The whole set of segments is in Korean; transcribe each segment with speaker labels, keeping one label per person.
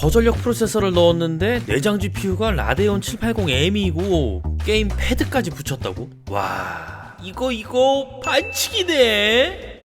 Speaker 1: 저전력 프로세서를 넣었는데 내장 GPU가 라데온 780M이고 게임 패드까지 붙였다고? 와 이거 이거 반칙이네.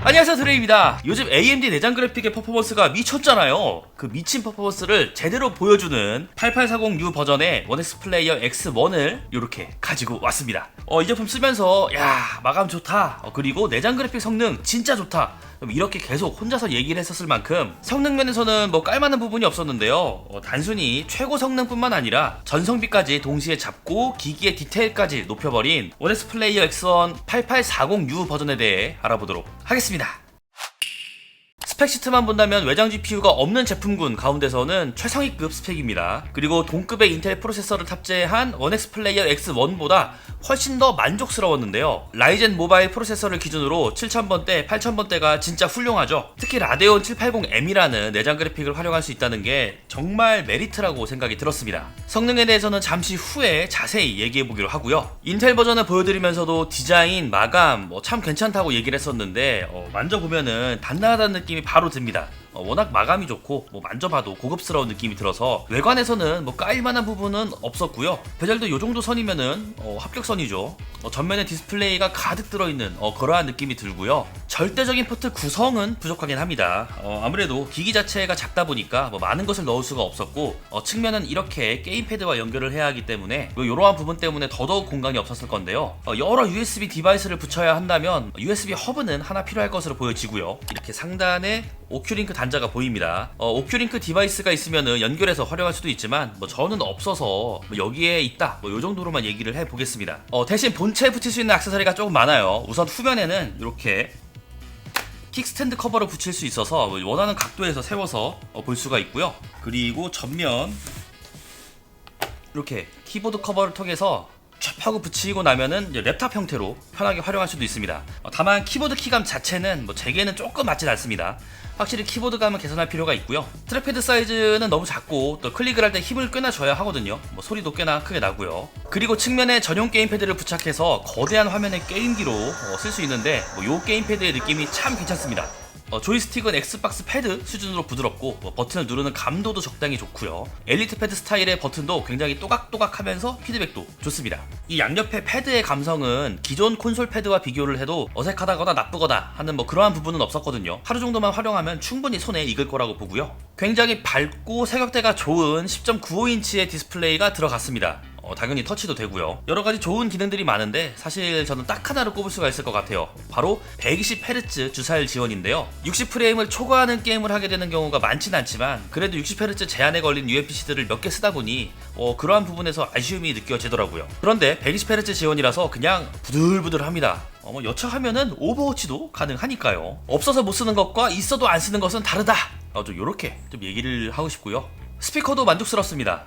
Speaker 1: 안녕하세요 드레이입니다. 요즘 AMD 내장 그래픽의 퍼포먼스가 미쳤잖아요. 그 미친 퍼포먼스를 제대로 보여주는 8840U 버전의 원엑스 플레이어 X1을 이렇게 가지고 왔습니다. 어, 이 제품 쓰면서 야 마감 좋다. 어, 그리고 내장 그래픽 성능 진짜 좋다 이렇게 계속 혼자서 얘기를 했었을 만큼 성능 면에서는 뭐 깔만한 부분이 없었는데요. 어, 단순히 최고 성능뿐만 아니라 전성비까지 동시에 잡고 기기의 디테일까지 높여버린 원엑스 플레이어 X1 8840U 버전에 대해 알아보도록 하겠습니다 스펙 시트만 본다면 외장 GPU가 없는 제품군 가운데서는 최상위급 스펙입니다. 그리고 동급의 인텔 프로세서를 탑재한 원엑스 플레이어 X1보다 훨씬 더 만족스러웠는데요. 라이젠 모바일 프로세서를 기준으로 7000번대, 8000번대가 진짜 훌륭하죠. 특히 라데온 780M이라는 내장 그래픽을 활용할 수 있다는 게 정말 메리트라고 생각이 들었습니다. 성능에 대해서는 잠시 후에 자세히 얘기해 보기로 하고요. 인텔 버전을 보여드리면서도 디자인, 마감 뭐 참 괜찮다고 얘기를 했었는데 어, 만져보면은 단단하다는 느낌이 바로 듭니다. 어, 워낙 마감이 좋고 뭐 만져봐도 고급스러운 느낌이 들어서 외관에서는 뭐 까일만한 부분은 없었고요. 베젤도 요 정도 선이면은 어, 합격선이죠. 어, 전면에 디스플레이가 가득 들어있는 어, 그러한 느낌이 들고요. 절대적인 포트 구성은 부족하긴 합니다. 어, 아무래도 기기 자체가 작다 보니까 뭐 많은 것을 넣을 수가 없었고 어, 측면은 이렇게 게임패드와 연결을 해야 하기 때문에 뭐 이러한 부분 때문에 더더욱 공간이 없었을 건데요. 어, 여러 USB 디바이스를 붙여야 한다면 USB 허브는 하나 필요할 것으로 보여지고요. 이렇게 상단에 오큐링크 단 자가 보입니다. 어, 오큐링크 디바이스가 있으면 연결해서 활용할 수도 있지만 뭐 저는 없어서 뭐 여기에 있다 뭐 요 정도로만 얘기를 해보겠습니다. 어, 대신 본체에 붙일 수 있는 액세서리가 조금 많아요. 우선 후면에는 이렇게 킥스탠드 커버를 붙일 수 있어서 원하는 각도에서 세워서 어, 볼 수가 있고요. 그리고 전면 이렇게 키보드 커버를 통해서 쫙 하고 붙이고 나면은 랩탑 형태로 편하게 활용할 수도 있습니다. 어, 다만 키보드 키감 자체는 뭐 제게는 조금 맞진 않습니다. 확실히 키보드감을 개선할 필요가 있고요. 트랙패드 사이즈는 너무 작고 또 클릭을 할 때 힘을 꽤나 줘야 하거든요. 뭐 소리도 꽤나 크게 나고요. 그리고 측면에 전용 게임패드를 부착해서 거대한 화면의 게임기로 어, 쓸수 있는데 뭐 요 게임패드의 느낌이 참 괜찮습니다. 어, 조이스틱은 엑스박스 패드 수준으로 부드럽고 뭐 버튼을 누르는 감도도 적당히 좋고요. 엘리트 패드 스타일의 버튼도 굉장히 또각또각하면서 피드백도 좋습니다. 이 양옆의 패드의 감성은 기존 콘솔 패드와 비교를 해도 어색하다거나 나쁘거나 하는 뭐 그러한 부분은 없었거든요. 하루 정도만 활용하면 충분히 손에 익을 거라고 보고요. 굉장히 밝고 색역대가 좋은 10.95인치의 디스플레이가 들어갔습니다. 어, 당연히 터치도 되고요. 여러 가지 좋은 기능들이 많은데 사실 저는 딱 하나를 꼽을 수가 있을 것 같아요. 바로 120Hz 주사율 지원인데요. 60프레임을 초과하는 게임을 하게 되는 경우가 많진 않지만 그래도 60Hz 제한에 걸린 UFC들을 몇 개 쓰다 보니 어, 그러한 부분에서 아쉬움이 느껴지더라고요. 그런데 120Hz 지원이라서 그냥 부들부들합니다. 어, 뭐 여차하면은 오버워치도 가능하니까요. 없어서 못 쓰는 것과 있어도 안 쓰는 것은 다르다. 어, 좀 이렇게 좀 얘기를 하고 싶고요. 스피커도 만족스럽습니다.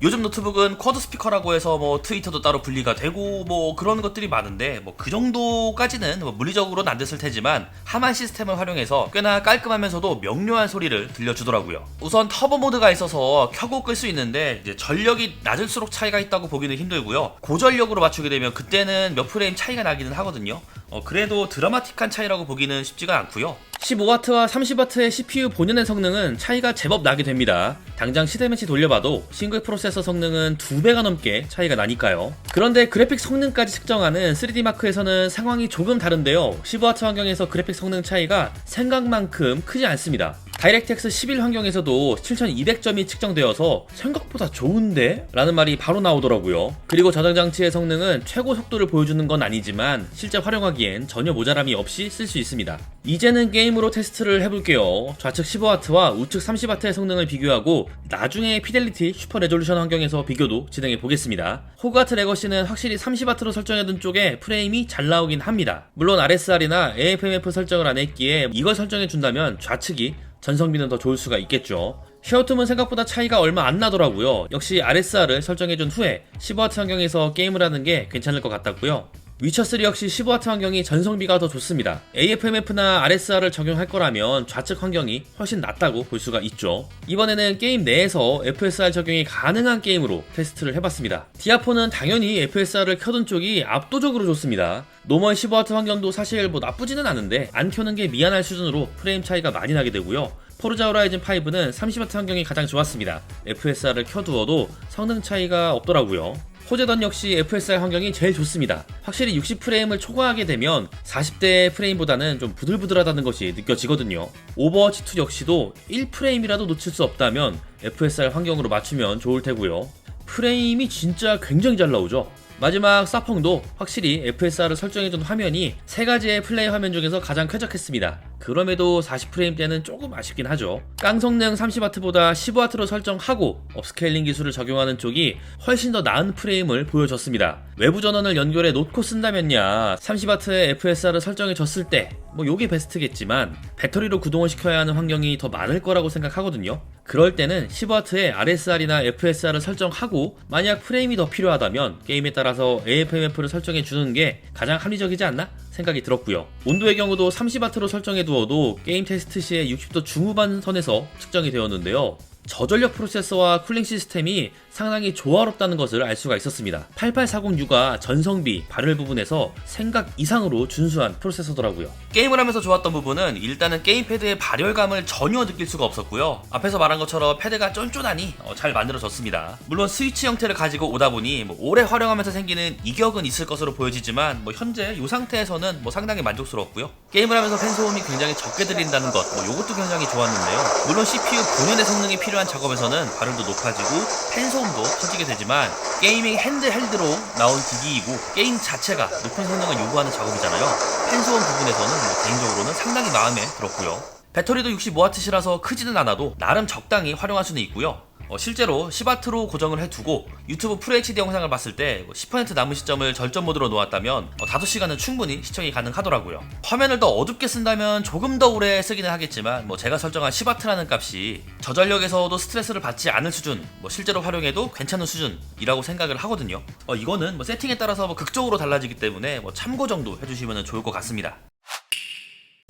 Speaker 1: 요즘 노트북은 쿼드 스피커라고 해서 뭐 트위터도 따로 분리가 되고 뭐 그런 것들이 많은데 뭐 그 정도까지는 뭐 물리적으로는 안 됐을 테지만 하만 시스템을 활용해서 꽤나 깔끔하면서도 명료한 소리를 들려주더라고요. 우선 터보 모드가 있어서 켜고 끌 수 있는데 이제 전력이 낮을수록 차이가 있다고 보기는 힘들고요. 고전력으로 맞추게 되면 그때는 몇 프레임 차이가 나기는 하거든요. 어, 그래도 드라마틱한 차이라고 보기는 쉽지가 않고요. 15W와 30W의 CPU 본연의 성능은 차이가 제법 나게 됩니다. 당장 시대매치 돌려봐도 싱글 프로세서 성능은 2배가 넘게 차이가 나니까요. 그런데 그래픽 성능까지 측정하는 3D마크에서는 상황이 조금 다른데요. 15W 환경에서 그래픽 성능 차이가 생각만큼 크지 않습니다. 다이렉트X 11 환경에서도 7200점이 측정되어서 생각보다 좋은데? 라는 말이 바로 나오더라고요. 그리고 저장장치의 성능은 최고 속도를 보여주는 건 아니지만 실제 활용하기엔 전혀 모자람이 없이 쓸 수 있습니다. 이제는 게임으로 테스트를 해볼게요. 좌측 15W와 우측 30W의 성능을 비교하고 나중에 피델리티 슈퍼 레졸루션 환경에서 비교도 진행해 보겠습니다. 호그와트 레거시는 확실히 30W로 설정해둔 쪽에 프레임이 잘 나오긴 합니다. 물론 RSR이나 AFMF 설정을 안 했기에 이걸 설정해 준다면 좌측이 전성비는 더 좋을 수가 있겠죠. 쉐어툼은 생각보다 차이가 얼마 안 나더라고요. 역시 RSR을 설정해준 후에 15W 환경에서 게임을 하는 게 괜찮을 것 같았고요. 위쳐3 역시 15W 환경이 전성비가 더 좋습니다. AFMF나 RSR을 적용할 거라면 좌측 환경이 훨씬 낫다고 볼 수가 있죠. 이번에는 게임 내에서 FSR 적용이 가능한 게임으로 테스트를 해봤습니다. 디아폰은 당연히 FSR을 켜둔 쪽이 압도적으로 좋습니다. 노멀 15W 환경도 사실 뭐 나쁘지는 않은데 안 켜는 게 미안할 수준으로 프레임 차이가 많이 나게 되고요. 포르자 호라이즌 5는 30W 환경이 가장 좋았습니다. FSR을 켜두어도 성능 차이가 없더라고요. 호재던 역시 FSR 환경이 제일 좋습니다. 확실히 60프레임을 초과하게 되면 40대 프레임보다는 좀 부들부들하다는 것이 느껴지거든요. 오버워치 2 역시도 1프레임이라도 놓칠 수 없다면 FSR 환경으로 맞추면 좋을 테고요. 프레임이 진짜 굉장히 잘 나오죠. 마지막 사펑도 확실히 FSR을 설정해둔 화면이 세 가지의 플레이 화면 중에서 가장 쾌적했습니다. 그럼에도 40프레임대는 조금 아쉽긴 하죠. 깡성능 30W보다 15W로 설정하고 업스케일링 기술을 적용하는 쪽이 훨씬 더 나은 프레임을 보여줬습니다. 외부 전원을 연결해 놓고 쓴다면야 30W의 FSR을 설정해 줬을 때 뭐 요게 베스트겠지만 배터리로 구동을 시켜야 하는 환경이 더 많을 거라고 생각하거든요. 그럴 때는 15W의 RSR이나 FSR을 설정하고 만약 프레임이 더 필요하다면 게임에 따라서 AFMF를 설정해 주는 게 가장 합리적이지 않나 생각이 들었고요. 온도의 경우도 30W로 설정해 두어도 게임 테스트 시에 60도 중후반 선에서 측정이 되었는데요. 저전력 프로세서와 쿨링 시스템이 상당히 조화롭다는 것을 알 수가 있었습니다. 8840U가 전성비, 발열 부분에서 생각 이상으로 준수한 프로세서더라고요. 게임을 하면서 좋았던 부분은 일단은 게임 패드의 발열감을 전혀 느낄 수가 없었고요. 앞에서 말한 것처럼 패드가 쫀쫀하니 어, 잘 만들어졌습니다. 물론 스위치 형태를 가지고 오다 보니 뭐 오래 활용하면서 생기는 이격은 있을 것으로 보여지지만 뭐 현재 이 상태에서는 뭐 상당히 만족스럽고요. 게임을 하면서 팬 소음이 굉장히 적게 들린다는 것, 뭐 이것도 굉장히 좋았는데요. 물론 CPU 본연의 성능이 필요 한 작업에서는 발열도 높아지고 팬 소음도 커지게 되지만 게이밍 핸드헬드로 나온 기기이고 게임 자체가 높은 성능을 요구하는 작업이잖아요. 팬 소음 부분에서는 뭐 개인적으로는 상당히 마음에 들었고요. 배터리도 65W시라서 크지는 않아도 나름 적당히 활용할 수는 있고요. 어, 실제로 10W로 고정을 해두고 유튜브 FHD 영상을 봤을 때 10% 남은 시점을 절전 모드로 놓았다면 어, 5시간은 충분히 시청이 가능하더라고요. 화면을 더 어둡게 쓴다면 조금 더 오래 쓰기는 하겠지만 뭐 제가 설정한 10W라는 값이 저전력에서도 스트레스를 받지 않을 수준, 뭐 실제로 활용해도 괜찮은 수준이라고 생각을 하거든요. 어, 이거는 뭐 세팅에 따라서 뭐 극적으로 달라지기 때문에 뭐 참고 정도 해주시면 좋을 것 같습니다.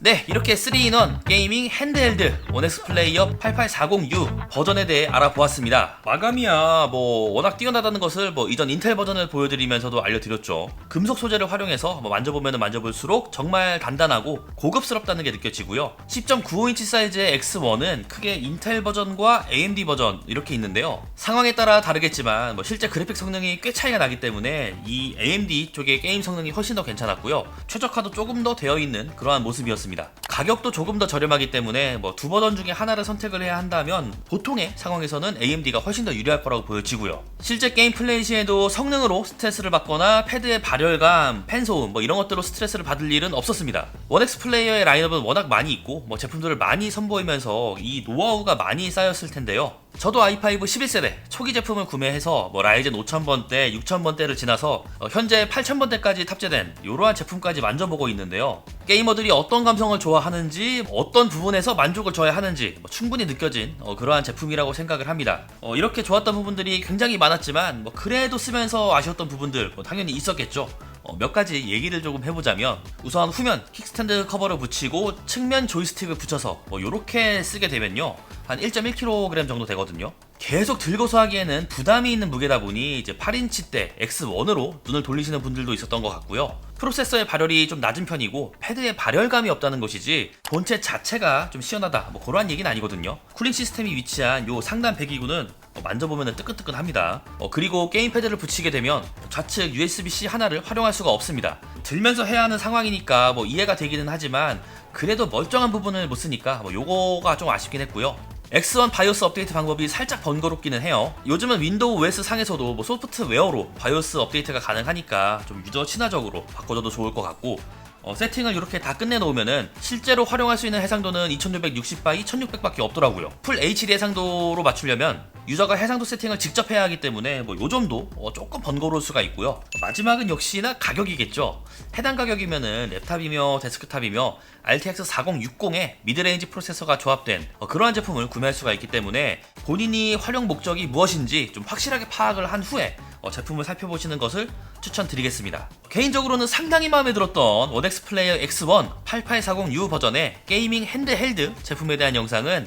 Speaker 1: 네, 이렇게 3인원 게이밍 핸드헬드 원엑스 플레이어 8840U 버전에 대해 알아보았습니다. 마감이야 뭐 워낙 뛰어나다는 것을 뭐 이전 인텔 버전을 보여드리면서도 알려드렸죠. 금속 소재를 활용해서 뭐 만져보면 만져볼수록 정말 단단하고 고급스럽다는 게 느껴지고요. 10.95인치 사이즈의 X1은 크게 인텔 버전과 AMD 버전 이렇게 있는데요. 상황에 따라 다르겠지만 뭐 실제 그래픽 성능이 꽤 차이가 나기 때문에 이 AMD 쪽의 게임 성능이 훨씬 더 괜찮았고요. 최적화도 조금 더 되어 있는 그러한 모습이었습니다. 가격도 조금 더 저렴하기 때문에 뭐 두 버전 중에 하나를 선택을 해야 한다면 보통의 상황에서는 AMD가 훨씬 더 유리할 거라고 보여지고요. 실제 게임 플레이 시에도 성능으로 스트레스를 받거나 패드의 발열감, 팬 소음 뭐 이런 것들로 스트레스를 받을 일은 없었습니다. 원엑스 플레이어의 라인업은 워낙 많이 있고 뭐 제품들을 많이 선보이면서 이 노하우가 많이 쌓였을 텐데요. 저도 i5 11세대 초기 제품을 구매해서 뭐 라이젠 5000번대, 6000번대를 지나서 어, 현재 8000번대까지 탑재된 이러한 제품까지 만져보고 있는데요. 게이머들이 어떤 감성을 좋아하는지, 어떤 부분에서 만족을 줘야 하는지 뭐 충분히 느껴진 어, 그러한 제품이라고 생각을 합니다. 어, 이렇게 좋았던 부분들이 굉장히 많았지만 뭐 그래도 쓰면서 아쉬웠던 부분들 뭐 당연히 있었겠죠. 어, 몇 가지 얘기를 조금 해보자면 우선 후면 킥스탠드 커버를 붙이고 측면 조이스틱을 붙여서 뭐 요렇게 쓰게 되면요 한 1.1kg 정도 되거든요 계속 들고서 하기에는 부담이 있는 무게다 보니 이제 8인치 대 X1으로 눈을 돌리시는 분들도 있었던 것 같고요 프로세서의 발열이 좀 낮은 편이고 패드에 발열감이 없다는 것이지 본체 자체가 좀 시원하다 뭐 그러한 얘기는 아니거든요 쿨링 시스템이 위치한 요 상단 배기구는 어, 만져보면 뜨끈뜨끈합니다. 어, 그리고 게임패드를 붙이게 되면 좌측 USB-C 하나를 활용할 수가 없습니다. 들면서 해야 하는 상황이니까 뭐 이해가 되기는 하지만 그래도 멀쩡한 부분을 못 쓰니까 뭐 요거가 좀 아쉽긴 했고요. X1 바이오스 업데이트 방법이 살짝 번거롭기는 해요. 요즘은 윈도우 OS 상에서도 뭐 소프트웨어로 바이오스 업데이트가 가능하니까 좀 유저 친화적으로 바꿔줘도 좋을 것 같고 어, 세팅을 이렇게 다 끝내놓으면은 실제로 활용할 수 있는 해상도는 2660바이 1600밖에 없더라고요. 풀 HD 해상도로 맞추려면 유저가 해상도 세팅을 직접 해야 하기 때문에 뭐 요 정도 어, 조금 번거로울 수가 있고요. 마지막은 역시나 가격이겠죠. 해당 가격이면은 랩탑이며 데스크탑이며 RTX 4060에 미드레인지 프로세서가 조합된 어, 그러한 제품을 구매할 수가 있기 때문에 본인이 활용 목적이 무엇인지 좀 확실하게 파악을 한 후에 어, 제품을 살펴보시는 것을 추천드리겠습니다. 개인적으로는 상당히 마음에 들었던 원엑스 플레이어 X1 8840U 버전의 게이밍 핸드헬드 제품에 대한 영상은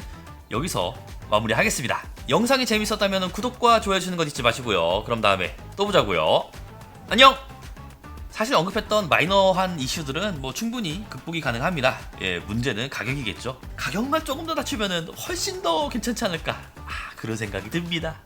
Speaker 1: 여기서 마무리하겠습니다. 영상이 재밌었다면 구독과 좋아요 주는 것 잊지 마시고요. 그럼 다음에 또 보자고요. 안녕! 사실 언급했던 마이너한 이슈들은 뭐 충분히 극복이 가능합니다. 예, 문제는 가격이겠죠. 가격만 조금 더 낮추면은 훨씬 더 괜찮지 않을까. 아, 그런 생각이 듭니다.